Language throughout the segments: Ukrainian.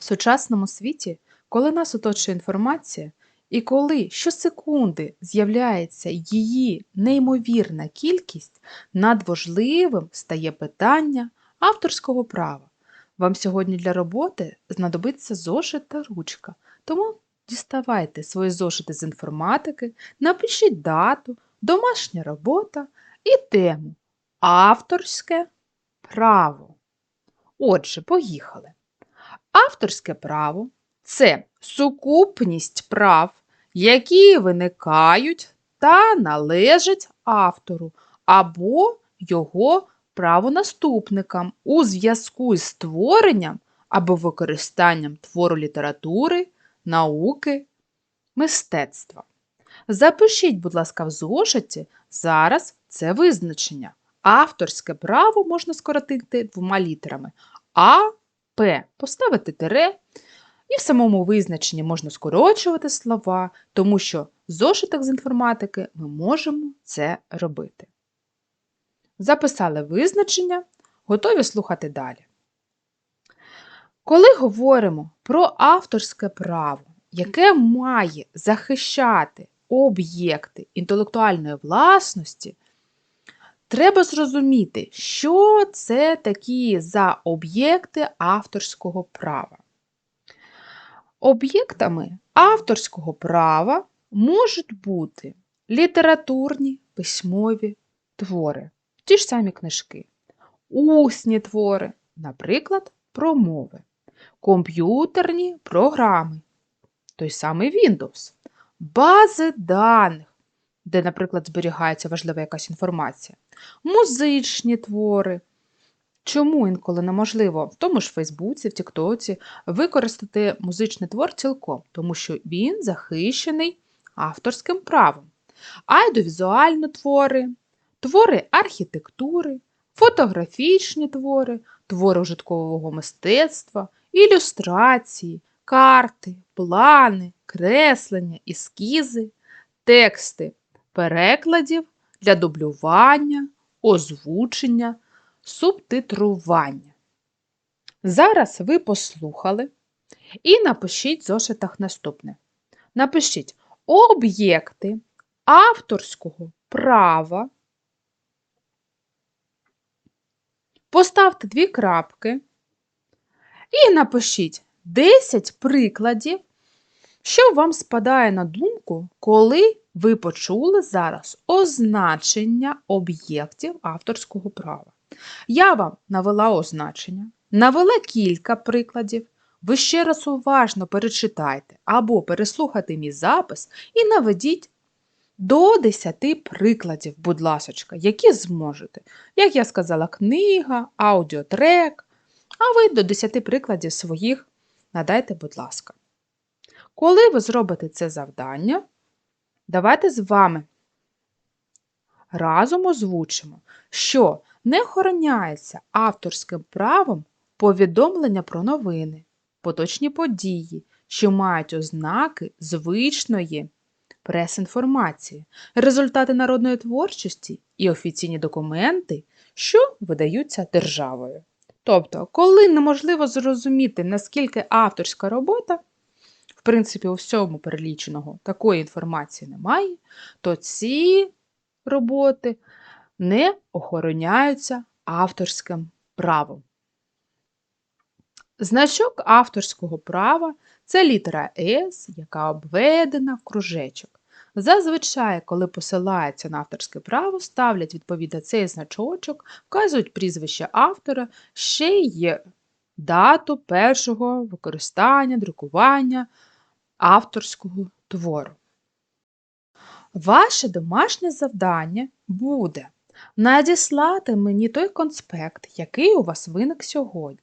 В сучасному світі, коли нас оточує інформація, і коли щосекунди з'являється її неймовірна кількість, надважливим стає питання авторського права. Вам сьогодні для роботи знадобиться зошит та ручка, тому діставайте свої зошити з інформатики, напишіть дату, домашня робота і тему Авторське право. Отже, поїхали. Авторське право це сукупність прав, які виникають та належать автору або його правонаступникам у зв'язку з створенням або використанням твору літератури, науки, мистецтва. Запишіть, будь ласка, в зошиті зараз це визначення. Авторське право можна скоротити двома літерами А, П. Поставити тире, і в самому визначенні можна скорочувати слова, тому що в зошитах з інформатики ми можемо це робити. Записали визначення, готові слухати далі. Коли говоримо про авторське право, яке має захищати об'єкти інтелектуальної власності, треба зрозуміти, що це такі за об'єкти авторського права. Об'єктами авторського права можуть бути літературні письмові твори, ті ж самі книжки, усні твори, наприклад, промови, комп'ютерні програми, той самий Windows, бази даних, де, наприклад, зберігається важлива якась інформація, музичні твори. Чому інколи неможливо в тому ж Фейсбуці, в Тіктоці використати музичний твор цілком, тому що він захищений авторським правом. Аудіовізуальні твори, твори архітектури, фотографічні твори, твори ужиткового мистецтва, ілюстрації, карти, плани, креслення, ескізи, тексти перекладів для дублювання, озвучення, субтитрування. Зараз ви послухали і напишіть в зошитах наступне. Напишіть об'єкти авторського права. Поставте дві крапки і напишіть 10 прикладів, що вам спадає на думку, коли ви почули зараз означення об'єктів авторського права. Я вам навела означення, навела кілька прикладів. Ви ще раз уважно перечитайте або переслухайте мій запис і наведіть до 10 прикладів, будь ласочка, які зможете. Як я сказала, книга, аудіотрек, а ви до 10 прикладів своїх надайте, будь ласка. Коли ви зробите це завдання, давайте з вами разом озвучимо, що не охороняється авторським правом повідомлення про новини, поточні події, що мають ознаки звичної прес-інформації, результати народної творчості і офіційні документи, що видаються державою. Тобто, коли неможливо зрозуміти, наскільки авторська робота, в принципі, у всьому переліченого такої інформації немає, то ці роботи не охороняються авторським правом. Значок авторського права це літера С, яка обведена в кружечок. Зазвичай, коли посилаються на авторське право, ставлять відповідно цей значочок, вказують прізвище автора, ще й дату першого використання, друкування авторського твору. Ваше домашнє завдання буде надіслати мені той конспект, який у вас виник сьогодні.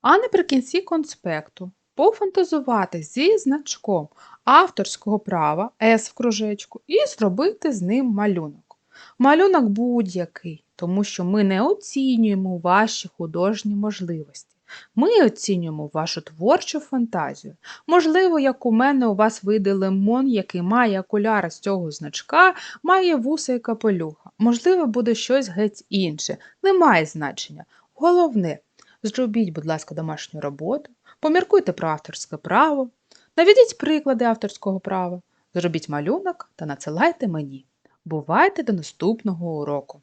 А наприкінці конспекту пофантазувати зі значком авторського права С в кружечку і зробити з ним малюнок. Малюнок будь-який, тому що ми не оцінюємо ваші художні можливості. Ми оцінюємо вашу творчу фантазію. Можливо, як у мене у вас вийде лимон, який має окуляри з цього значка, має вуса і капелюха. Можливо, буде щось геть інше. Немає значення. Головне, зробіть, будь ласка, домашню роботу, Поміркуйте про авторське право, наведіть приклади авторського права, зробіть малюнок та надсилайте мені. Бувайте до наступного уроку!